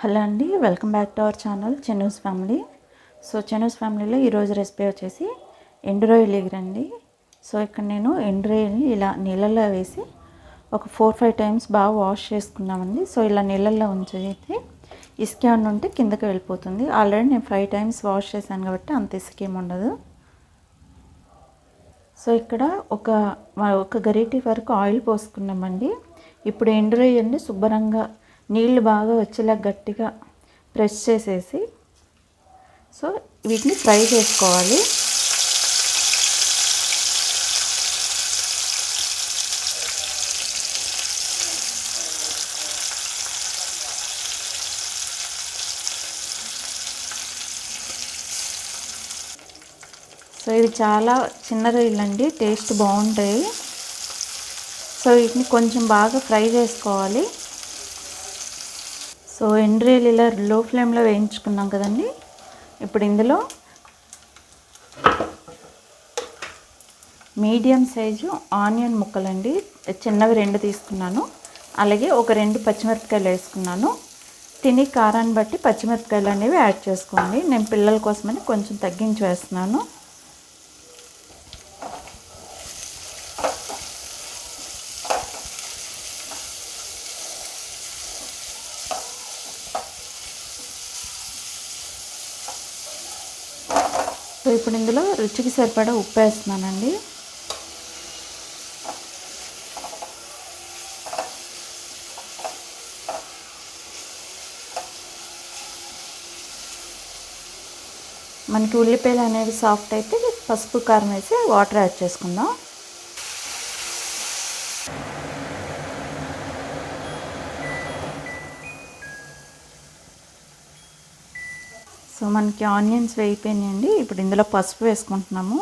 Hello అండి welcome back to our channel Chennu's family. So Chennu's ఫ్యామిలీలో ఈరోజు recipe వచ్చేసి ఎండు రొయ్యలు సో ఇక్కడ నేను ఎండు ఇలా నీళ్ళల్లో వేసి ఒక ఫోర్ ఫైవ్ టైమ్స్ బాగా వాష్ చేసుకున్నామండి. సో ఇలా నీళ్ళల్లో ఉంచైతే ఇసుక ఉంటే కిందకి వెళ్ళిపోతుంది. ఆల్రెడీ నేను ఫైవ్ టైమ్స్ వాష్ చేశాను కాబట్టి అంత ఇసుక ఏమి ఉండదు. సో ఇక్కడ ఒక ఒక గరిటీ వరకు ఆయిల్ పోసుకున్నామండి. ఇప్పుడు ఎండు అండి శుభ్రంగా నీళ్ళు బాగా వచ్చేలా గట్టిగా ప్రెస్ చేసేసి సో వీటిని ఫ్రై చేసుకోవాలి. సో ఇది చాలా చిన్న రొయ్యలు అండి టేస్ట్ బాగుంటాయి. సో వీటిని కొంచెం బాగా ఫ్రై చేసుకోవాలి. సో ఎండ్రీలు ఇలా లో ఫ్లేమ్లో వేయించుకున్నాం కదండి. ఇప్పుడు ఇందులో మీడియం సైజు ఆనియన్ ముక్కలండి. చిన్నవి రెండు తీసుకున్నాను. అలాగే ఒక రెండు పచ్చిమిరపకాయలు వేసుకున్నాను. తిని కారాన్ని బట్టి పచ్చిమిరపకాయలు అనేవి యాడ్ చేసుకోండి. నేను పిల్లల కోసమని కొంచెం తగ్గించి వేస్తున్నాను. సో ఇప్పుడు ఇందులో రుచికి సరిపడా ఉప్పు వేస్తున్నానండి. మనకి ఉల్లిపాయలు అనేవి సాఫ్ట్ అయితే పసుపు కారం వేసి వాటర్ యాడ్ చేసుకుందాం. సో మనకి ఆనియన్స్ వేయిపోయినాయండి. ఇప్పుడు ఇందులో పసుపు వేసుకుంటున్నాము.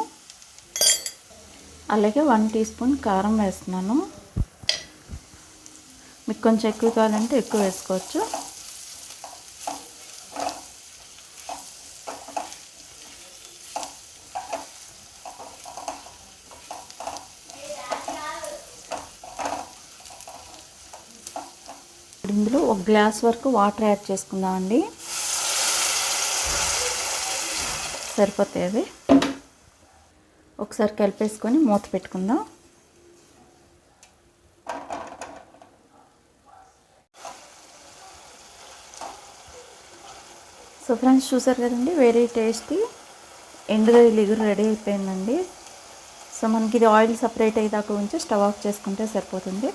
అలాగే వన్ టీ స్పూన్ కారం వేస్తున్నాను. మీకు కొంచెం ఎక్కువ కావాలంటే ఎక్కువ వేసుకోవచ్చు. ఇందులో ఒక గ్లాస్ వరకు వాటర్ యాడ్ చేసుకుందామండి. సరిపోతాయి అవి. ఒకసారి కలిపేసుకొని మూత పెట్టుకుందాం. సో ఫ్రెండ్స్ చూసారు కదండి వెరీ టేస్టీ ఎండుగా లిగురు రెడీ అయిపోయిందండి. సో మనకి ఇది ఆయిల్ సపరేట్ అయ్యేదాకా ఉంచి స్టవ్ ఆఫ్ చేసుకుంటే సరిపోతుంది.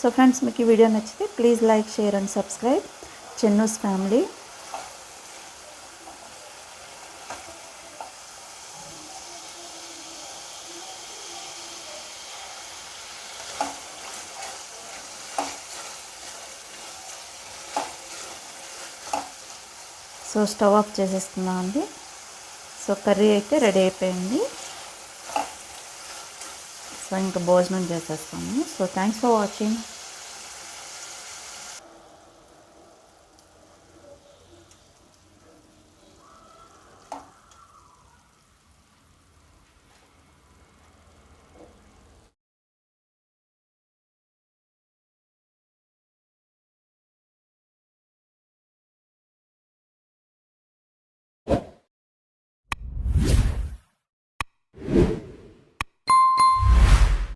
సో ఫ్రెండ్స్ మీకు ఈ వీడియో నచ్చితే please like share and subscribe. Chennu's family. So stove off చేసేస్తున్నాం అండి సో కర్రీ అయితే రెడీ అయిపోయింది. సో ఇంకా భోజనం చేసేస్తాము. So thanks for watching.